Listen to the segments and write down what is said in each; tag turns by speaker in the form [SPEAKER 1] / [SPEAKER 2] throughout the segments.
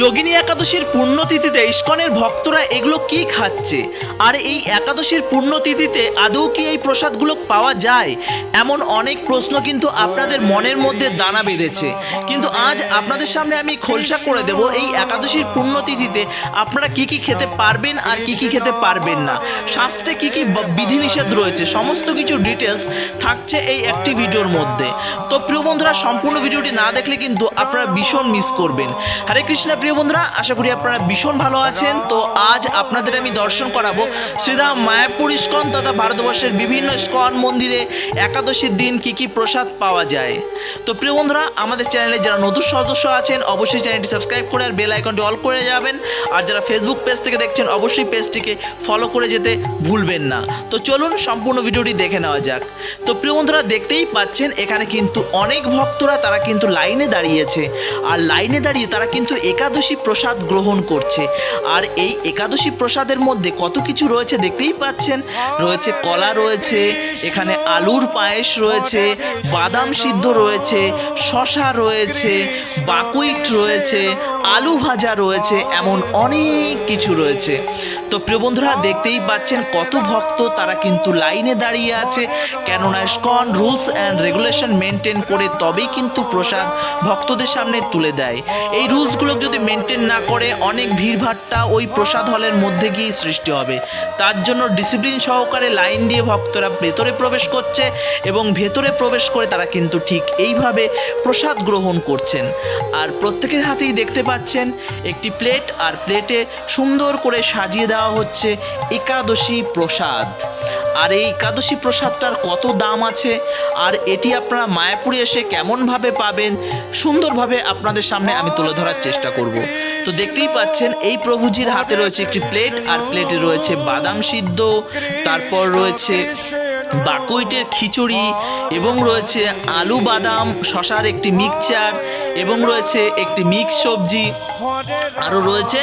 [SPEAKER 1] যোগিনী একাদশীর পুণ্যতিথিতে ইস্কনের ভক্তরা এগুলো কি খাচ্ছে? আর এই একাদশীর পুণ্যতিথিতে আদৌ কি এই প্রসাদগুলো পাওয়া যায়? এমন অনেক প্রশ্ন কিন্তু আপনাদের মনের মধ্যে দানা বেঁধেছে। কিন্তু আজ আপনাদের সামনে আমি খোলসা করে দেব এই একাদশীর পুণ্যতিথিতে আপনারা কি কি খেতে পারবেন আর কি কি খেতে পারবেন না। শাস্ত্রে কি কি বিধিনিষেধ রয়েছে, সমস্ত কিছু ডিটেলস থাকছে এই একটি ভিডিওর মধ্যে। তো প্রিয় বন্ধুরা, সম্পূর্ণ ভিডিওটি না দেখলে কিন্তু আপনারা ভীষণ মিস করবেন। হরে কৃষ্ণ প্রিয় বন্ধুরা, আশা করি আপনারা ভীষণ ভালো আছেন। তো আজ আপনাদের আমি দর্শন করাবো শ্রীরাম মায়াপুর ইস্কন তথা ভারতবর্ষের বিভিন্ন ইস্কন মন্দিরে একাদশীর দিন কি কি প্রসাদ পাওয়া যায়। তো প্রিয় বন্ধুরা, আমাদের চ্যানেলে যারা নতুন সদস্য আছেন, অবশ্যই চ্যানেলটি সাবস্ক্রাইব করে আর বেল আইকনটি অল করে যাবেন। আর যারা ফেসবুক পেজ থেকে দেখছেন, অবশ্যই পেজটিকে ফলো করে যেতে ভুলবেন না। তো চলুন সম্পূর্ণ ভিডিওটি দেখে নেওয়া যাক। তো প্রিয় বন্ধুরা, দেখতেই পাচ্ছেন, এখানে কিন্তু অনেক ভক্তরা তারা কিন্তু লাইনে দাঁড়িয়েছে। আর লাইনে দাঁড়িয়ে তারা কিন্তু একাদশী প্রসাদ গ্রহণ করছে। আর এই একাদশী প্রসাদের মধ্যে কত কিছু রয়েছে দেখতেই পাচ্ছেন। রয়েছে কলা রয়েছে, এখানে আলুর পায়েস রয়েছে, বাদাম সিদ্ধ রয়েছে, শশা রয়েছে, বাকুইট রয়েছে, আলু ভাজা রয়েছে, এমন অনেক কিছু রয়েছে। তো প্রিয় বন্ধুরা, দেখতেই পাচ্ছেন কত ভক্ত তারা কিন্তু লাইনে দাঁড়িয়ে আছে। কেননা স্কন, রুলস অ্যান্ড রেগুলেশন মেনটেন করে তবেই কিন্তু প্রসাদ ভক্তদের সামনে তুলে দেয়। এই রুলসগুলো যদি মেনটেন না করে অনেক ভিড়ভাট্টা ওই প্রসাদ হলের মধ্যে গিয়েই সৃষ্টি হবে। তার জন্য ডিসিপ্লিন সহকারে লাইন দিয়ে ভক্তরা ভেতরে প্রবেশ করছে এবং ভেতরে প্রবেশ করে তারা কিন্তু ঠিক এইভাবে প্রসাদ গ্রহণ করছেন। আর প্রত্যেকের হাতেই দেখতে পাচ্ছেন, একটি প্লেট আর প্লেটে সুন্দর করে সাজিয়ে দেওয়া হচ্ছে একাদশী প্রসাদ। আর এই একাদশী প্রসাদটার কত দাম আছে? আর এটি আপনারা মায়াপুরে এসে কেমনভাবে পাবেন? সুন্দরভাবে আপনাদের সামনে আমি তুলে ধরার চেষ্টা করব। তো দেখতেই পাচ্ছেন, এই প্রভুজির হাতে রয়েছে একটি প্লেট, আর প্লেটে রয়েছে বাদাম সিদ্ধ, তারপর রয়েছে বাকুইটের খিচুড়ি, এবং রয়েছে আলু বাদাম, শশার একটি মিক্সচার, এবং রয়েছে একটি মিক্স সবজি, আরও রয়েছে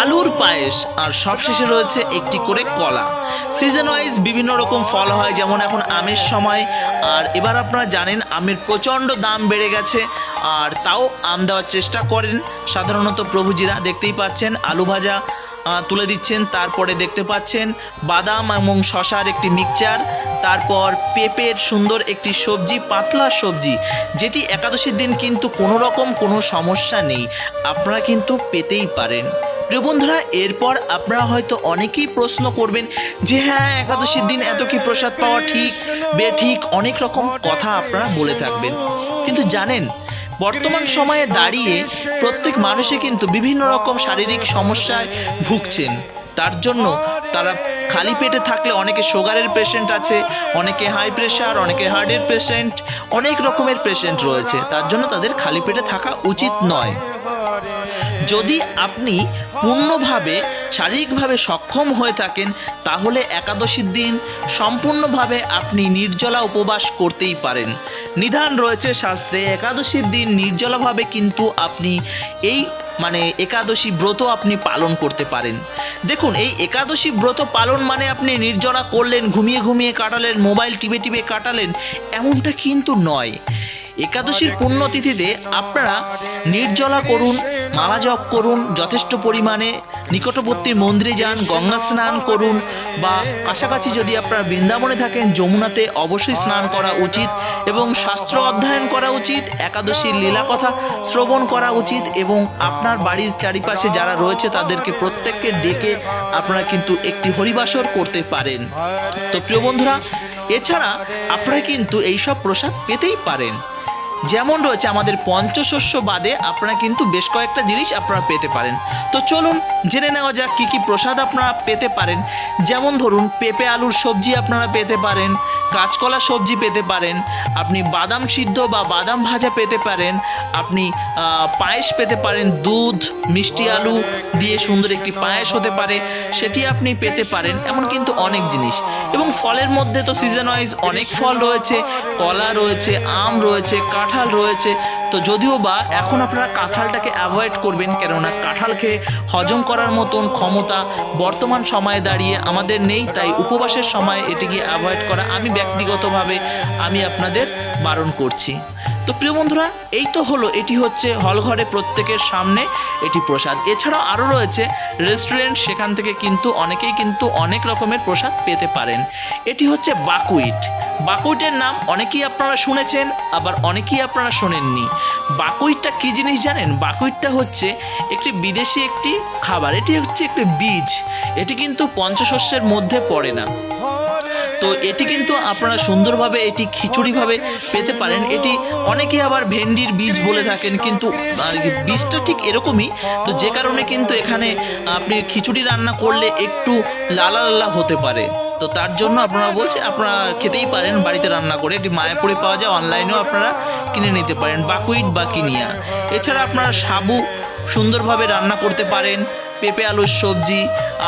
[SPEAKER 1] আলুর পায়েস, আর সবশেষে রয়েছে একটি করে কলা। সিজন ওয়াইজ বিভিন্ন রকম ফল হয়, যেমন এখন আমের সময়, আর এবার আপনারা জানেন আমের প্রচণ্ড দাম বেড়ে গেছে, আর তাও আম দেওয়ার চেষ্টা করেন। সাধারণত প্রভুজিরা দেখতেই পাচ্ছেন, আলু ভাজা তুলে দিচ্ছেন, তারপরে দেখতে পাচ্ছেন বাদাম এবং শশার একটি মিক্সচার তারপর পেঁপের সুন্দর একটি সবজি, পাতলা সবজি, যেটি একাদশীর দিন কিন্তু কোনো রকম কোনো সমস্যা নেই, আপনারা কিন্তু পেতেই পারেন। প্রিয় বন্ধুরা, এরপর আপনারা হয়তো অনেকেই প্রশ্ন করবেন যে হ্যাঁ একাদশীর দিন এত কি প্রসাদ পাওয়া ঠিক? বে ঠিক, অনেক রকম কথা আপনারা বলে থাকবেন। কিন্তু জানেন, বর্তমান সময়ে দাঁড়িয়ে প্রত্যেক মানুষই কিন্তু বিভিন্ন রকম শারীরিক সমস্যায় ভুগছেন। তার জন্য তারা খালি পেটে থাকলে অনেকে সুগারের পেশেন্ট আছে, অনেকে হাই প্রেশার অনেকে হার্টের পেশেন্ট অনেক রকমের পেশেন্ট রয়েছে। তার জন্য তাদের খালি পেটে থাকা উচিত নয়। যদি আপনি পূর্ণভাবে, শারীরিকভাবে সক্ষম হয়ে থাকেন, তাহলে একাদশীর দিন সম্পূর্ণভাবে আপনি নির্জলা উপবাস করতেই পারেন। নিধান রয়েছে শাস্ত্রে, একাদশীর দিন নির্জলাভাবে কিন্তু আপনি এই মানে একাদশী ব্রত আপনি পালন করতে পারেন। দেখুন, এই একাদশী ব্রত পালন মানে আপনি নির্জলা করলেন, ঘুমিয়ে ঘুমিয়ে কাটালেন, মোবাইল টিপে টিপে কাটালেন, এমনটা কিন্তু নয়। একাদশীর পুণ্যতিথিতে আপনারা নির্জলা করুন, মালা জপ করুন, যথেষ্ট পরিমাণে নিকটবর্তী মন্দিরে যান, গঙ্গা স্নান করুন বা কাছাকাছি যদি আপনারা বৃন্দাবনে থাকেন, যমুনাতে অবশ্যই স্নান করা উচিত এবং শাস্ত্র অধ্যয়ন করা উচিত, একাদশীর লীলা কথা শ্রবণ করা উচিত এবং আপনার বাড়ির চারিপাশে যারা রয়েছে তাদেরকে প্রত্যেককে ডেকে আপনারা কিন্তু একটি হরিবাসর করতে পারেন। তো প্রিয় বন্ধুরা, এছাড়া আপনারা কিন্তু এইসব প্রসাদ পেতেই পারেন। যেমন রয়েছে আমাদের পঞ্চশস্য বাদে, আপনারা কিন্তু বেশ কয়েকটা জিনিস আপনারা পেতে পারেন। তো চলুন, জেনে নেওয়া যাক কী কী প্রসাদ আপনারা পেতে পারেন। যেমন ধরুন, পেঁপে আলুর সবজি আপনারা পেতে পারেন কাঁচকলা সবজি পেতে পারেন, আপনি বাদাম সিদ্ধ বা বাদাম ভাজা পেতে পারেন, আপনি পায়েস পেতে পারেন, দুধ, মিষ্টি আলু দিয়ে সুন্দর একটি পায়েস হতে পারে, সেটি আপনি পেতে পারেন, এমন কিন্তু অনেক জিনিস। এবং ফলের মধ্যে তো সিজন ওয়াইজ অনেক ফল রয়েছে, কলা রয়েছে, আম রয়েছে, কাঁঠাল রয়েছে তো যদিও বা এখন আপনারা কাঁঠালটাকে অ্যাভয়েড করবেন, কেননা কাঁঠাল খেয়ে হজম করার মতন ক্ষমতা বর্তমান সময়ে দাঁড়িয়ে আমাদের নেই, তাই উপবাসের সময় এটিকে অ্যাভয়েড করা আমি ব্যক্তিগতভাবে আমি আপনাদের বারণ করছি। তো প্রিয় বন্ধুরা, এই তো হলো, এটি হচ্ছে হল ঘরে প্রত্যেকের সামনে এটি প্রসাদ। এছাড়াও আরও রয়েছে রেস্টুরেন্ট সেখান থেকে কিন্তু অনেকেই কিন্তু অনেক রকমের প্রসাদ পেতে পারেন। এটি হচ্ছে বাকুইট। বাকুইটের নাম অনেকেই আপনারা শুনেছেন, আবার অনেকেই আপনারা শোনেননি। বাকুইটটা কি জিনিস জানেন? বাকুইটটা হচ্ছে একটি বিদেশি একটি খাবার। এটি হচ্ছে একটি বীজ। এটি কিন্তু পঞ্চশস্যের মধ্যে পড়ে না। তো এটি কিন্তু আপনারা সুন্দরভাবে এটি খিচুড়িভাবে পেতে পারেন। এটি অনেকে আবার ভেন্ডির বীজ বলে থাকেন, কিন্তু বীজটা ঠিক এরকমই। তো যে কারণে কিন্তু এখানে আপনি খিচুড়ি রান্না করলে একটু লালা লালা হতে পারে। তো তার জন্য আপনারা বলছে, আপনারা খেতেই পারেন, বাড়িতে রান্না করে। এটি মায়াপুরে পাওয়া যায়, অনলাইনেও আপনারা কিনে নিতে পারেন, বাকুইট বা কিনিয়া। এছাড়া আপনারা সাবু সুন্দরভাবে রান্না করতে পারেন। পেঁপে আলুর সবজি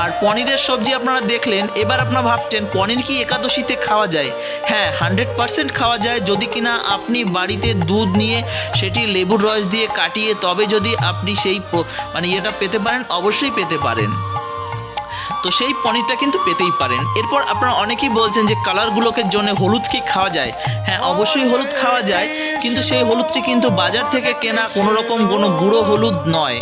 [SPEAKER 1] আর পনিরের সবজি আপনারা দেখলেন। এবার আপনারা ভাবছেন, পনির কি একাদশীতে খাওয়া যায়? হ্যাঁ হান্ড্রেড পারসেন্ট খাওয়া যায়। যদি কিনা আপনি বাড়িতে দুধ নিয়ে সেটি লেবুর রস দিয়ে কাটিয়ে তবে যদি আপনি সেই মানে ইয়েটা পেতে পারেন, অবশ্যই পেতে পারেন। তো সেই পনিরটা কিন্তু পেতেই পারেন। এরপর আপনারা অনেকেই বলছেন যে কালারগুলোকে জন্য হলুদ কি খাওয়া যায়? হ্যাঁ অবশ্যই হলুদ খাওয়া যায়। কিন্তু সেই হলুদটি কিন্তু বাজার থেকে কেনা কোনো রকম কোনো গুঁড়ো হলুদ নয়।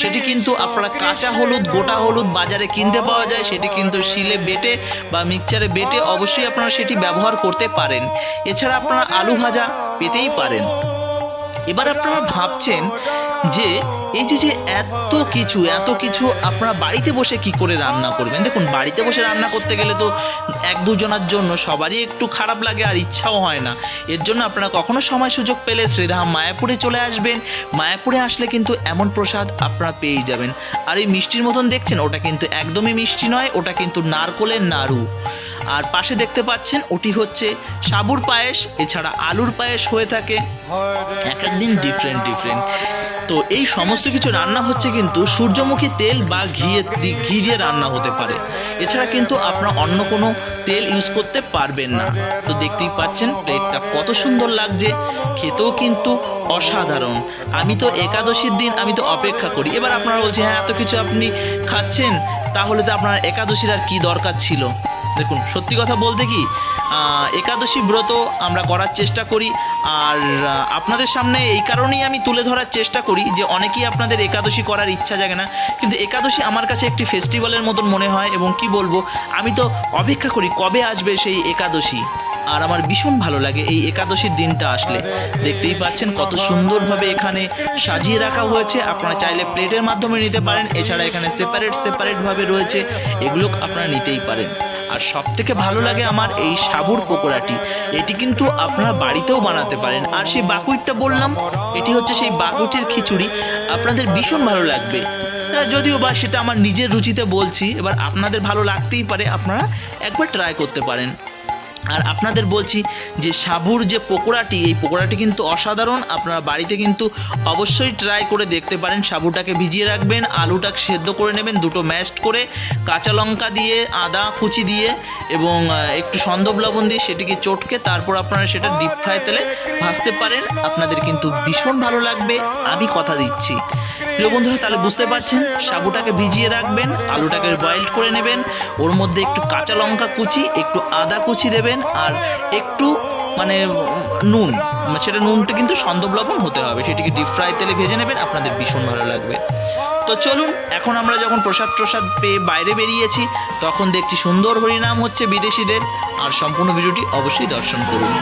[SPEAKER 1] সেটি কিন্তু আপনারা কাঁচা হলুদ, গোটা হলুদ বাজারে কিনতে পাওয়া যায়, সেটি কিন্তু শিলে বেটে বা মিক্সচারে বেটে অবশ্যই আপনারা সেটি ব্যবহার করতে পারেন। এছাড়া আপনারা আলু ভাজা পেতেই পারেন। এবার আপনারা ভাবছেন যে এই যে যে এত কিছু এত কিছু আপনারা বাড়িতে বসে কি করে রান্না করবেন? দেখুন, বাড়িতে বসে রান্না করতে গেলে তো এক দুজনের জন্য সবারই একটু খারাপ লাগে আর ইচ্ছাও হয় না। এর জন্য আপনারা কখনো সময় সুযোগ পেলে শ্রীরাম মায়াপুরে চলে আসবেন। মায়াপুরে আসলে কিন্তু এমন প্রসাদ আপনারা পেয়েই যাবেন। আর এই মিষ্টির মতন দেখছেন, ওটা কিন্তু একদমই মিষ্টি নয়, ওটা কিন্তু নারকোলের নাড়ু। আর পাশে দেখতে পাচ্ছেন, ওটি হচ্ছে সাবুর পায়েস, এছাড়া আলুর পায়েস হয়ে থাকে। এক একদিন ডিফারেন্ট ডিফারেন্ট তো এই সমস্ত কিছু রান্না হচ্ছে কিন্তু সূর্যমুখী তেল বা ঘি ঘি দিয়ে রান্না হতে পারে। এছাড়া কিন্তু আপনারা অন্য কোনো তেল ইউজ করতে পারবেন না। তো দেখতেই পাচ্ছেন, প্লেটটা কত সুন্দর লাগছে। খেতেও কিন্তু অসাধারণ। আমি তো একাদশীর দিন আমি তো অপেক্ষা করি। এবার আপনারা বলছেন হ্যাঁ এত কিছু আপনি খাচ্ছেন? তাহলে তো আপনার একাদশীর আর কি দরকার ছিল? দেখুন, সত্যি কথা বলতে কি একাদশী ব্রত আমরা করার চেষ্টা করি, আর আপনাদের সামনে এই কারণেই আমি তুলে ধরার চেষ্টা করি যে অনেকেই আপনাদের একাদশী করার ইচ্ছা জাগে না, কিন্তু একাদশী আমার কাছে একটি ফেস্টিভ্যালের মতন মনে হয় এবং কি বলব, আমি তো অপেক্ষা করি কবে আসবে সেই একাদশী, আর আমার ভীষণ ভালো লাগে এই একাদশীর দিনটা আসলে। দেখতেই পাচ্ছেন কত সুন্দরভাবে এখানে সাজিয়ে রাখা হয়েছে, আপনারা চাইলে প্লেটের মাধ্যমে নিতে পারেন, এছাড়া এখানে সেপারেট সেপারেটভাবে রয়েছে, এগুলো আপনারা নিতেই পারেন। আর সব থেকে ভালো লাগে আমার এই সাবুর পকোড়াটি। এটি কিন্তু আপনারা বাড়িতেও বানাতে পারেন। আর সেই বাকুইটটা বললাম এটি হচ্ছে সেই বাকুইটের খিচুড়ি। আপনাদের ভীষণ ভালো লাগবে। হ্যাঁ, যদিও বা সেটা আমার নিজের রুচিতে বলছি এবার আপনাদের ভালো লাগতেই পারে আপনারা একবার ট্রাই করতে পারেন। আর আপনাদের বলছি যে সাবুর যে পকোড়াটি, এই পকোড়াটি কিন্তু অসাধারণ। আপনারা বাড়িতে কিন্তু অবশ্যই ট্রাই করে দেখতে পারেন। সাবুটাকে ভিজিয়ে রাখবেন, আলুটা সেদ্ধ করে নেবেন, দুটো ম্যাশড করে, কাঁচা লঙ্কা দিয়ে, আদা কুচি দিয়ে এবং একটু সন্দব লবণ দিয়ে সেটিকে চটকে তারপর আপনারা সেটা ডিপ ফ্রাই তেলে ভাজতে পারেন। আপনাদের কিন্তু ভীষণ ভালো লাগবে। আমি কথা দিচ্ছি। প্রিয় বন্ধুরা, তাহলে বুঝতে পারছেন, সাবুটাকে ভিজিয়ে রাখবেন, আলুটাকে বয়েলড করে নেবেন, ওর মধ্যে একটু কাঁচা লঙ্কা কুচি, একটু আদা কুচি দেবেন, আর একটু মানে নুন সেটা নুনটা কিন্তু সন্দব লবণ হতে হবে, সেটিকে ডিপ ফ্রাই তেলে ভেজে নেবেন, আপনাদের ভীষণ ভালো লাগবে। তো চলুন, এখন আমরা যখন প্রসাদ প্রসাদ পেয়ে বাইরে বেরিয়েছি, তখন দেখছি সুন্দর হরিনাম হচ্ছে বিদেশিদের, আর সম্পূর্ণ ভিডিওটি অবশ্যই দর্শন করুন।